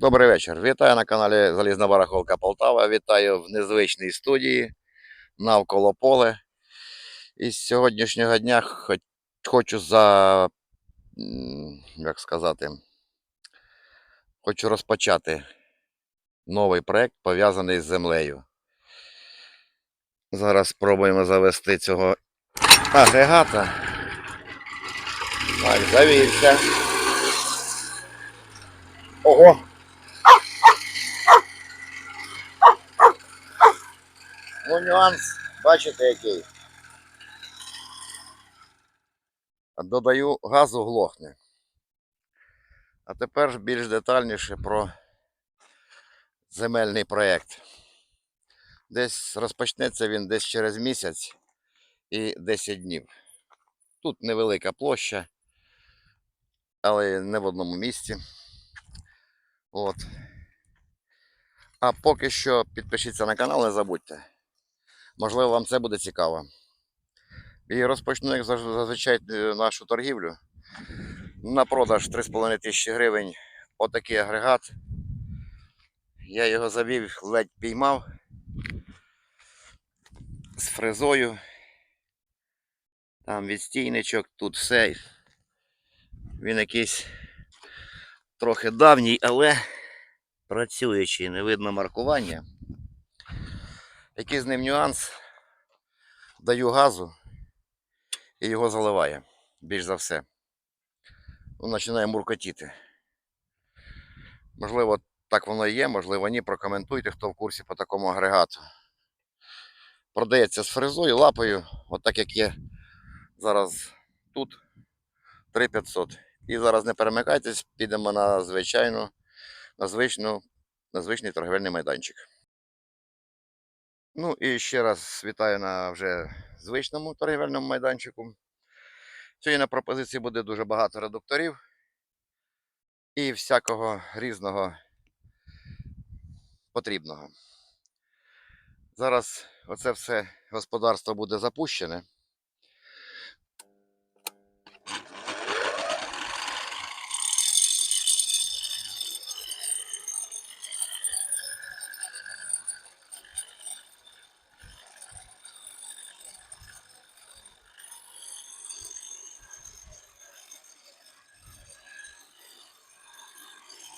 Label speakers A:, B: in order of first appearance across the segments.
A: Добрий вечір. Вітаю на каналі Залізна Барахолка Полтава. Вітаю в незвичній студії навколо поле. І з сьогоднішнього дня хочу за. як сказати, хочу розпочати новий проєкт, пов'язаний з землею. Зараз спробуємо завести цього агрегата. Так, завівся. Ого! Ну, нюанс, бачите, який. Додаю газу глохне. А тепер більш детальніше про земельний проєкт. Десь розпочнеться він десь через місяць і 10 днів. Тут невелика площа, але не в одному місці. От. А поки що підпишіться на канал, не забудьте. Можливо, вам це буде цікаво. І розпочну, як зазвичай, е, нашу торгівлю. На продаж 3,5 тисячі гривень. Отакий агрегат. Я його завів, ледь піймав. З фрезою. Там відстійничок, тут все. Він якийсь трохи давній, але працюючий, не видно маркування. Який з ним нюанс? Даю газу і його заливає. Більш за все. Він починає муркотіти. Можливо, так воно і є, можливо, ні. Прокоментуйте, хто в курсі по такому агрегату. Продається з фрезою, лапою, от як є зараз тут 3500. І зараз не перемикайтесь, підемо на звичайну, на звичну, на звичний торговельний майданчик. Ну і ще раз вітаю на вже звичному торгівельному майданчику. Сьогодні на пропозиції буде дуже багато редукторів і всякого різного потрібного. Зараз оце все господарство буде запущене.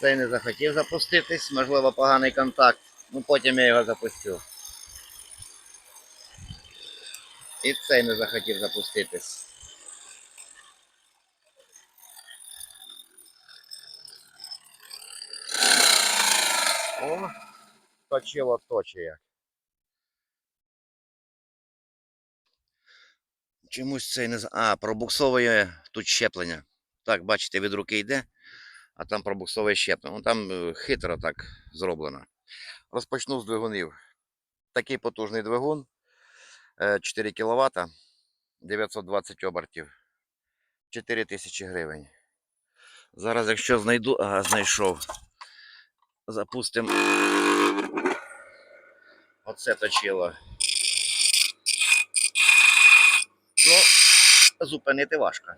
A: Цей не захотів запуститись, можливо, поганий контакт. Ну потім я його запустю. І цей не захотів запуститись. О, точило точає. Чомусь цей не А, пробуксовує тут щеплення. Так, бачите, від руки йде, а там пробуксовує щеплення. Ну там е, хитро так зроблено. Розпочну з двигунів. Такий потужний двигун. е, 4 кВт, 920 обертів, 4000 гривень. Зараз, якщо знайду, ага, знайшов, запустимо оце точило. Ну, зупинити важко.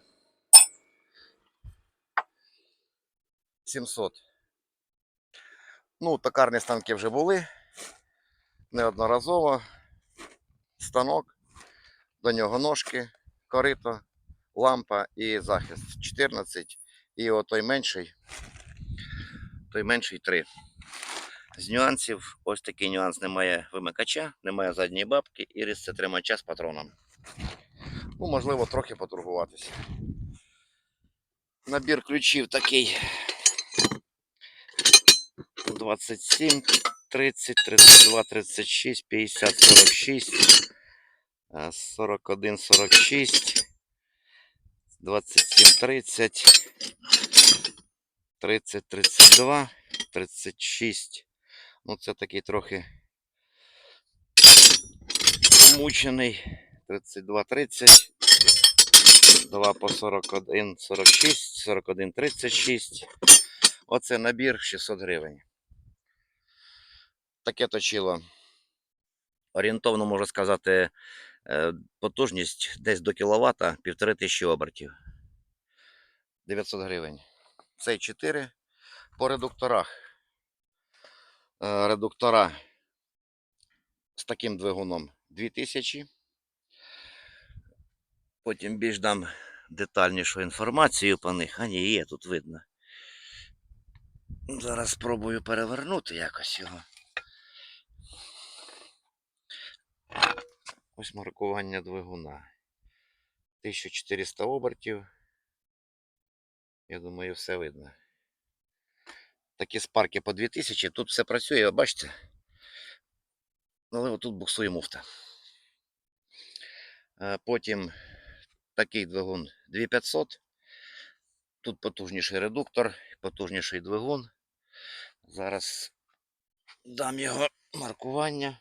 A: 700. Ну, токарні станки вже були. Неодноразово. Станок, до нього ножки, корито, лампа і захист. 14. І отой менший. Той менший 3. З нюансів, ось такий нюанс немає вимикача, немає задньої бабки і різцетримача з патроном. Ну, можливо, трохи поторгуватися. Набір ключів такий 27, 30, 32, 36, 50, 46, е, 41, 46, 27, 30, 30, 32, 36. Ну, це такий трохи мучений. 32, 30. 2 по 41, 46, 41, 36. Оце набір 600 гривень. Таке точило. Орієнтовно можу сказати, е, потужність десь до кіловата, півтори тисячі обертів. 900 гривень. Цей 4 по редукторах. Е, Редуктора з таким двигуном 2000. Потім більш дам детальнішу інформацію по них. А ні, є, тут видно. Зараз спробую перевернути якось його. Ось маркування двигуна. 1400 обертів. Я думаю, все видно. Такі спарки по 2000. Тут все працює, бачите? Але тут буксує муфта. Е, Потім такий двигун 2500. Тут потужніший редуктор, потужніший двигун. Зараз дам його маркування.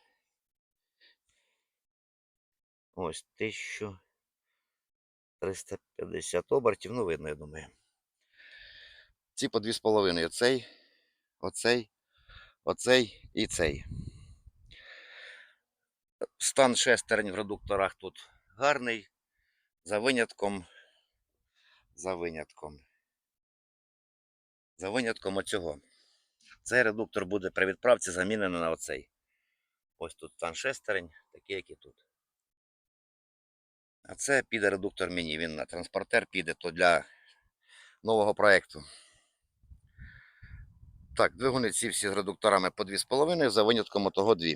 A: Ось 1350 обертів. Ну, видно, я думаю. Ці по 2,5. Оцей, оцей, оцей і цей. Стан шестерень в редукторах тут гарний. За винятком. За винятком. За винятком оцього. Цей редуктор буде при відправці замінений на оцей. Ось тут стан шестерень, такий, як і тут. А це піде редуктор міні. Він на транспортер піде то для нового проєкту. Так, двигуни ці всі з редукторами по 2,5, за винятком того 2.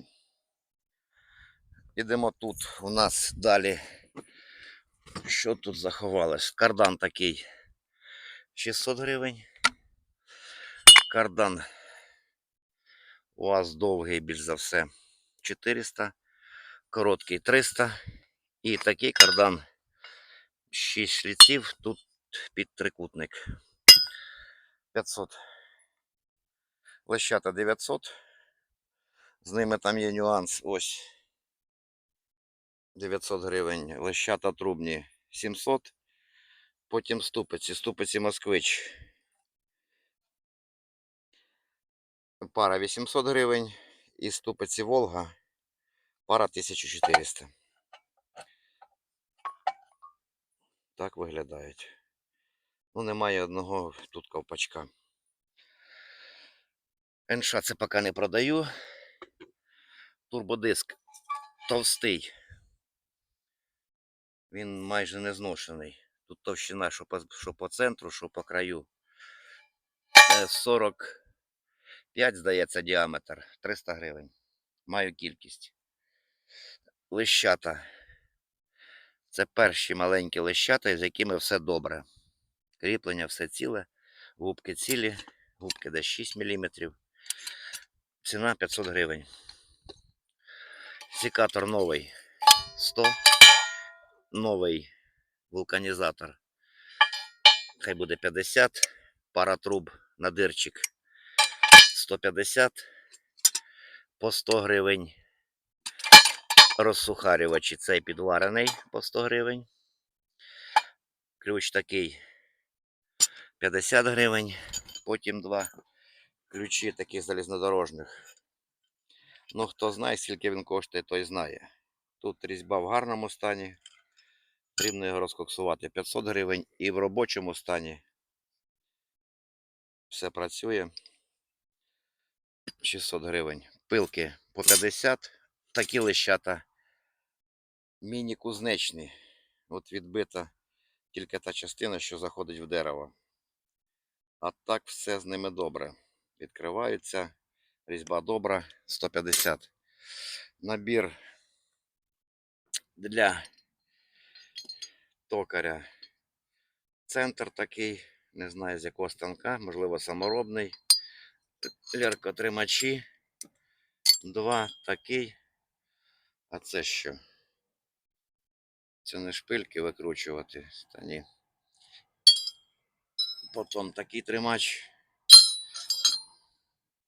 A: Ідемо тут. У нас далі. Що тут заховалось? Кардан такий 600 гривень. Кардан у вас довгий, більш за все, 400, короткий 300. І такий кардан 6 шліців, тут під трикутник 500. Лещата 900. З ними там є нюанс. Ось 900 гривень. Лещата трубні 700. Потім ступиці. Ступиці Москвич. Пара 800 гривень. І ступиці Волга. Пара 1400. Так виглядають. Ну, немає одного тут ковпачка. НШ це поки не продаю. Турбодиск товстий. Він майже не зношений. Тут товщина, що по, що по центру, що по краю. Е, 45, здається, діаметр. 300 гривень. Маю кількість. Лищата. Це перші маленькі лищата, з якими все добре. Кріплення все ціле, губки цілі, губки десь 6 мм. Ціна 500 гривень. Секатор новий 100. Новий вулканізатор. Хай буде 50. Пара труб на дирчик 150. По 100 гривень. Розсухарювачі цей підварений по 100 гривень. Ключ такий 50 гривень. Потім два ключі таких залізнодорожних. Ну, хто знає, скільки він коштує, той знає. Тут різьба в гарному стані. Потрібно його розкоксувати 500 гривень. І в робочому стані все працює. 600 гривень. Пилки по 50. Такі лищата. Міні-кузнечні. От відбита тільки та частина, що заходить в дерево. А так все з ними добре. Відкриваються. Різьба добра. 150. Набір для токаря. Центр такий. Не знаю з якого станка, можливо, саморобний. Ляркотримачі. Два такий. А це що? Це не шпильки викручувати. Та ні. Потім такий тримач.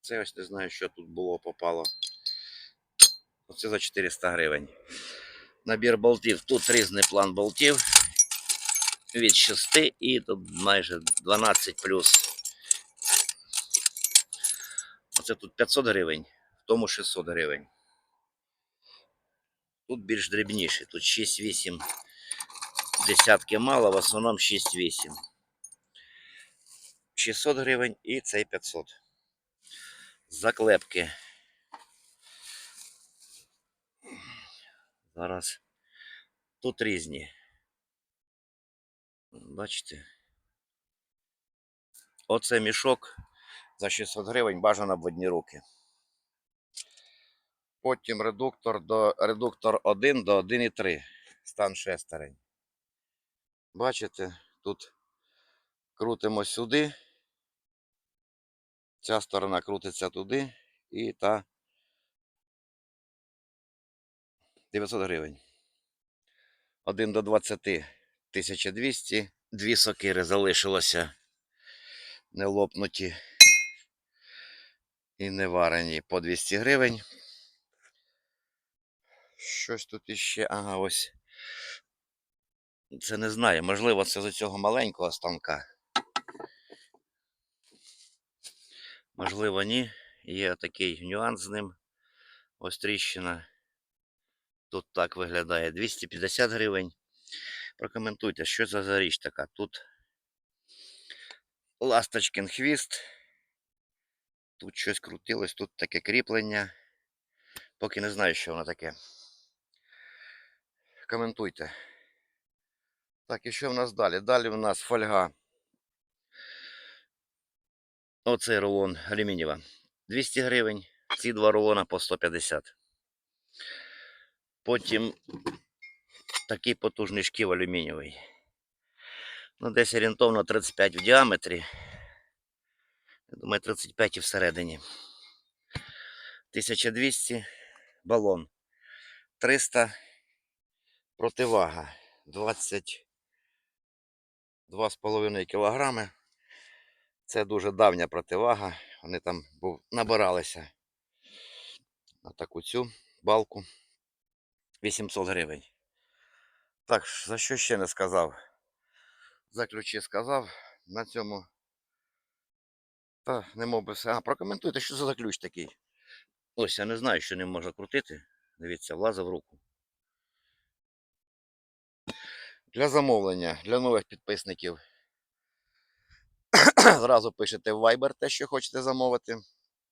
A: Це ось не знаю, що тут було, попало. Оце за 400 гривень. Набір болтів. Тут різний план болтів. Від 6 і тут майже 12 плюс. Оце тут 500 гривень, в тому 600 гривень. Тут більш дрібніше, тут 6-8 десятки мало, в основному 6-8. 600 гривень і цей 500. Заклепки. Зараз. Тут різні. Бачите? Оце мішок за 600 гривень бажано в одні руки. Потім редуктор до редуктор 1 до 1,3. Стан шестерень. Бачите, тут крутимо сюди. Ця сторона крутиться туди і та 900 гривень. 1 до 20 1200. Дві сокири залишилося не лопнуті і не варені по 200 гривень. Щось тут іще. Ага, ось. Це не знаю. Можливо, це з цього маленького станка. Можливо, ні. Є такий нюанс з ним. Ось тріщина. Тут так виглядає 250 гривень. Прокоментуйте, що це за річ така. Тут ласточкин хвіст. Тут щось крутилось, тут таке кріплення. Поки не знаю, що воно таке. Коментуйте. Так, і що в нас далі? Далі в нас фольга. Оцей рулон алюмінієва. 200 гривень. Ці два рулона по 150. Потім такий потужний шків алюмінієвий. Ну, десь орієнтовно 35 в діаметрі. Думаю, 35 і всередині. 1200 балон. 300 противага. 22,5 кілограми. Це дуже давня противага. Вони там був, набиралися на таку цю балку. 800 гривень. Так, за що ще не сказав? За ключі сказав. На цьому. Та не мов би все. А, прокоментуйте, що це за ключ такий. Ось, я не знаю, що ним можна крутити. Дивіться, влазив в руку. Для замовлення, для нових підписників. Зразу пишете в Viber те, що хочете замовити.